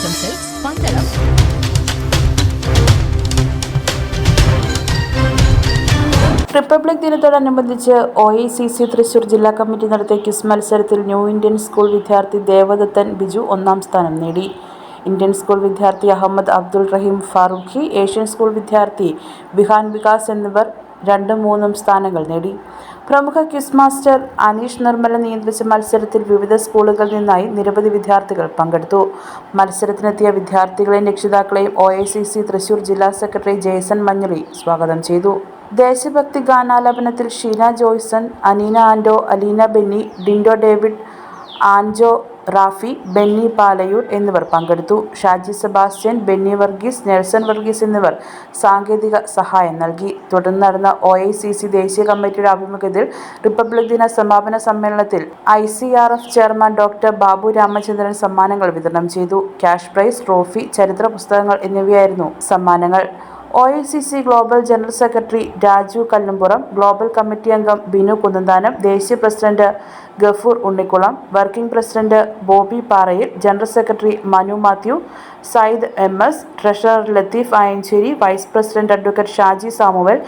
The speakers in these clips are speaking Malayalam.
സിൽക്സ് പന്തളം റിപ്പബ്ലിക് ദിനത്തോടനുബന്ധിച്ച് O I C C Thrissur ജില്ലാ കമ്മിറ്റി നടത്തിയ ക്വിസ് മത്സരത്തിൽ ന്യൂ ഇന്ത്യൻ സ്കൂൾ വിദ്യാർത്ഥി ദേവദത്തൻ ബിജു ഒന്നാം സ്ഥാനം നേടി. ഇന്ത്യൻ സ്കൂൾ വിദ്യാർത്ഥി അഹമ്മദ് അബ്ദുൾ റഹീം ഫാറൂഖി ഏഷ്യൻ സ്കൂൾ വിദ്യാർത്ഥി ബിഹാൻ വികാസ് എന്നിവർ രണ്ടും മൂന്നും സ്ഥാനങ്ങൾ നേടി. പ്രമുഖ ക്വിസ് മാസ്റ്റർ അനീഷ് നിർമ്മല നിയന്ത്രിച്ച മത്സരത്തിൽ വിവിധ സ്കൂളുകളിൽ നിന്നായി നിരവധി വിദ്യാർത്ഥികൾ പങ്കെടുത്തു. മത്സരത്തിനെത്തിയ വിദ്യാർത്ഥികളെയും രക്ഷിതാക്കളെയും O I C C Thrissur ജില്ലാ സെക്രട്ടറി ജേസൺ മഞ്ഞളി സ്വാഗതം ചെയ്തു. ദേശഭക്തി ഗാനാലാപനത്തിൽ Sheena Joyson Aneena Ando Aleena Benny Dindo David Anjo Rafi Benny Palayoor എന്നിവർ പങ്കെടുത്തു. Shaji Sebastian Benny Varghese Nelson Varghese എന്നിവർ സാങ്കേതിക സഹായം നൽകി. തുടർന്ന് നടന്ന ഒ ഐ സി സി ദേശീയ കമ്മിറ്റിയുടെ ആഭിമുഖ്യത്തിൽ റിപ്പബ്ലിക് ദിന സമാപന സമ്മേളനത്തിൽ I C R F chairman doctor Babu Ramachandran സമ്മാനങ്ങൾ വിതരണം ചെയ്തു. ക്യാഷ് പ്രൈസ് ട്രോഫി ചരിത്ര പുസ്തകങ്ങൾ എന്നിവയായിരുന്നു സമ്മാനങ്ങൾ. O I C C global general secretary Raju Kallumpuram global committee അംഗം ബിനു കുന്നന്താനം ദേശീയ president Gafoor Unnikulam working president Bobby Parayil general secretary Manu Mathew Sayed M S treasurer Latheef Ayancheri vice president advocate Shaji Samuel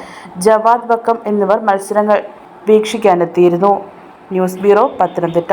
Jawad Bakkam എന്നിവർ മത്സരങ്ങൾ വീക്ഷിക്കാനെത്തിയിരുന്നു. News bureau Pathanamthitta.